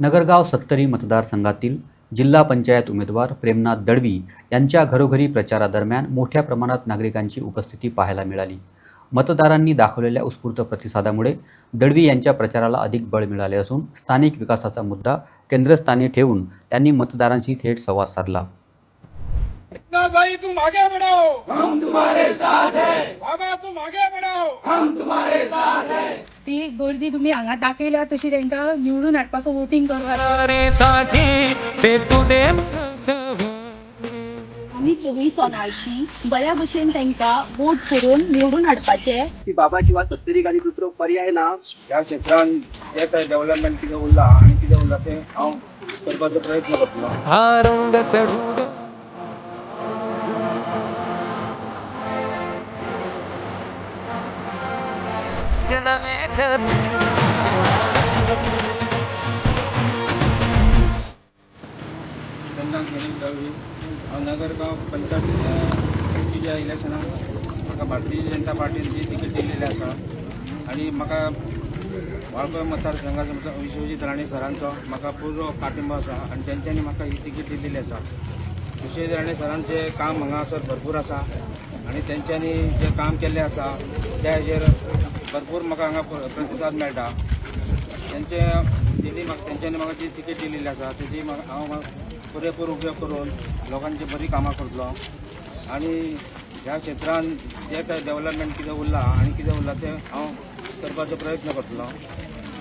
नगरगाव सत्तरी मतदारसंघातील जिल्हा पंचायत उमेदवार प्रेमनाथ दळवी यांच्या घरोघरी प्रचारादरम्यान मोठ्या प्रमाणात नागरिकांची उपस्थिती पाहायला मिळाली. मतदारांनी दाखवलेल्या उत्स्फूर्त प्रतिसादामुळे दळवी यांच्या प्रचाराला अधिक बळ मिळाले असून स्थानिक विकासाचा मुद्दा केंद्रस्थानी ठेवून त्यांनी मतदारांशी थेट संवाद साधला. इतना भाई तुम आगे बढ़ो हम तुम्हारे साथ हैं। बाबा तुम आगे बढ़ो ती गर्दी तुम्ही हांगा दाखयल्या तशी तांकां निवडून हाडपाक वोटींग करपाक आमी सगळीं सोनाळची बऱ्या भशेन तांकां वोट करून निवडून हाडपाचे की बाबा शिवाय सत्तरीक आनी दुसरो पर्याय ना ह्या क्षेत्रान जे काय डेव्हलपमेंट कितें उरला आनी कितें उरला तें हांव करपाचो प्रयत्न करतलो नगरगांव पंचायत ज्या इलेक्शनाक म्हाका भारतीय जनता पार्टीन जी तिकीट दिल्लेली आसा. आनी म्हाका वाळपय मतदारसंघाचो विश्वजीत राणे सरांचो म्हाका पुरो पाठिंबो आसा आनी तेंच्यांनी म्हाका ही तिकीट दिलेली आसा. विश्वजीत राणे सरांचें काम हांगासर भरपूर आसा आनी तेंच्यांनी जें काम केल्लें आसा त्या हेजेर भरपूर म्हाका हांगा प्रतिसाद मेळटा तेंचे तेणी म्हाका तेंच्यांनी म्हाका जी तिकेट दिलेली आसा तेजी म्हाका हांव पुरेपूर उपयोग करून लोकांची बरी कामां करतलो. आनी ह्या क्षेत्रान जे काय डेव्हलपमेंट कितें उरला आनी कितें उरला तें हांव करपाचो प्रयत्न करतलो.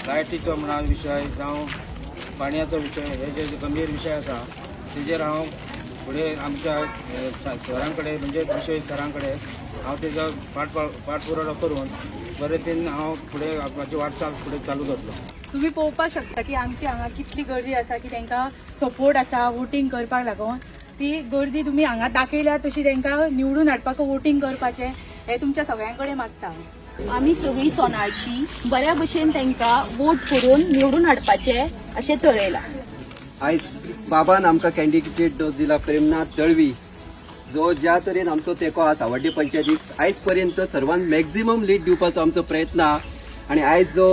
लायटीचो म्हणा विशय जावं पाणयाचो विशय हे जे गंभीर विशय आसा तेजेर हांव फुडें आमच्या सरां कडेन म्हणजे विशय सरां कडेन हांव तेजो पाठ पाठपुरावो करून बरे तरेन हांव फुडें म्हाजी वाटचाल फुडें चालू करतलो तुम्ही पळोवपाक शकता की आमची हांगा कितली गर्दी आसा की तांकां सपोर्ट आसा वोटींग करपाक लागून. ती गर्दी तुम्ही हांगा दाखयल्या तशी तांकां निवडून हाडपाक वोटींग करपाचें हें तुमच्या सगळ्यां कडेन मागता. आमी सगळीं सोनाळची बऱ्या भशेन तांकां वोट करून निवडून हाडपाचें अशें थरयलां आयज बाबान आमकां कॅन्डिडेट डोस दिला प्रेमनाथ दळवी जो ज्या तरेन आमचो तेको आसा सावड्डे पंचायतीक आयज पर्यंत सर्वांत मॅक्झिमम लीड दिवपाचो आमचो प्रयत्न आहा आनी आयज जो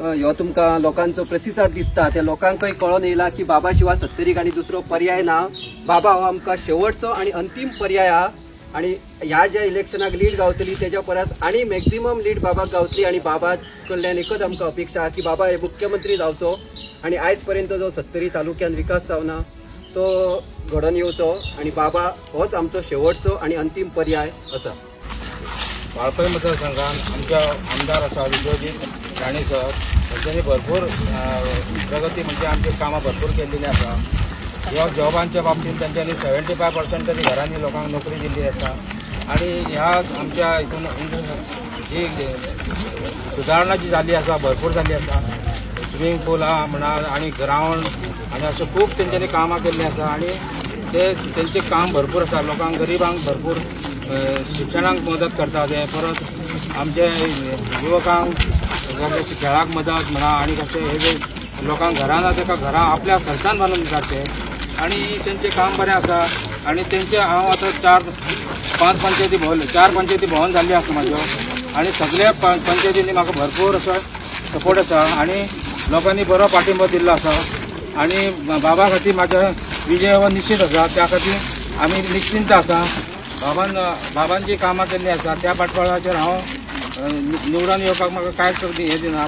ह्यो तुमकां लोकांचो प्रतिसाद दिसता त्या लोकांकय कळोन येयला की बाबा शिवाय सत्तरीक आनी दुसरो पर्याय ना. बाबा हो आमकां शेवटचो आनी अंतीम पर्याय आहा आनी ह्या ज्या इलेक्शनाक लीड गावतली तेज्या परस आनी मॅक्झिमम लीड बाबाक गावतली आनी बाबा कडल्यान एकच आमकां अपेक्षा आहा की बाबा हे मुख्यमंत्री जावचो. आनी आयज पर्यंत जो सत्तरी तालुक्यान विकास जावना तो घडोवन येवचो आनी बाबा होच आमचो शेवटचो आनी अंतीम पर्याय आसा वाळपय मतदारसंघात आमच्या आमदार आसा विश्वजीत राणे सर त्यांच्यानी भरपूर प्रगती म्हणजे आमची कामां भरपूर केलेली आसा ह्या जॉबांच्या बाबतींत तेंच्यांनी सेव्हन्टी फाय पर्संट तरी घरांनी लोकांक नोकरी दिल्ली आसा आनी ह्या आमच्या हितून जी सुदारणा जी जाल्ली आसा भरपूर जाल्ली आसा स्विमींग पुलां म्हणा आनी ग्रावंड आनी अशें खूब तेंच्यांनी कामां केल्लीं आसा आनी ते तेंचें काम भरपूर आसा लोकांक गरिबांक भरपूर शिक्षणाक मदत करता ते परत आमचे युवकांक कशें खेळाक मदत म्हणा आनी कशें हे जे लोकांक घरां ना तेका घरां आपल्या खर्चान बांदून दितात ते. आनी तेंचें काम बरें आसा. आनी तेंचे हांव आतां चार पांच पंचायती भोंवले चार पंचायती भोंवन जाल्ली आसा म्हाज्यो. आनी सगळ्या पंचायतींनी म्हाका भरपूर असो सपोर्ट आसा. आनी लोकांनी बरो पाठिंबो दिल्लो आसा. आनी बाबा खातीर माझ्या विजय हो निश्चित आसा त्या खातीर आमी निश्चिंत आसा बाबान बाबान जी कामां केल्लीं आसा त्या पाठबळाचेर हांव निवडून येवपाक म्हाका कांयच हे दिना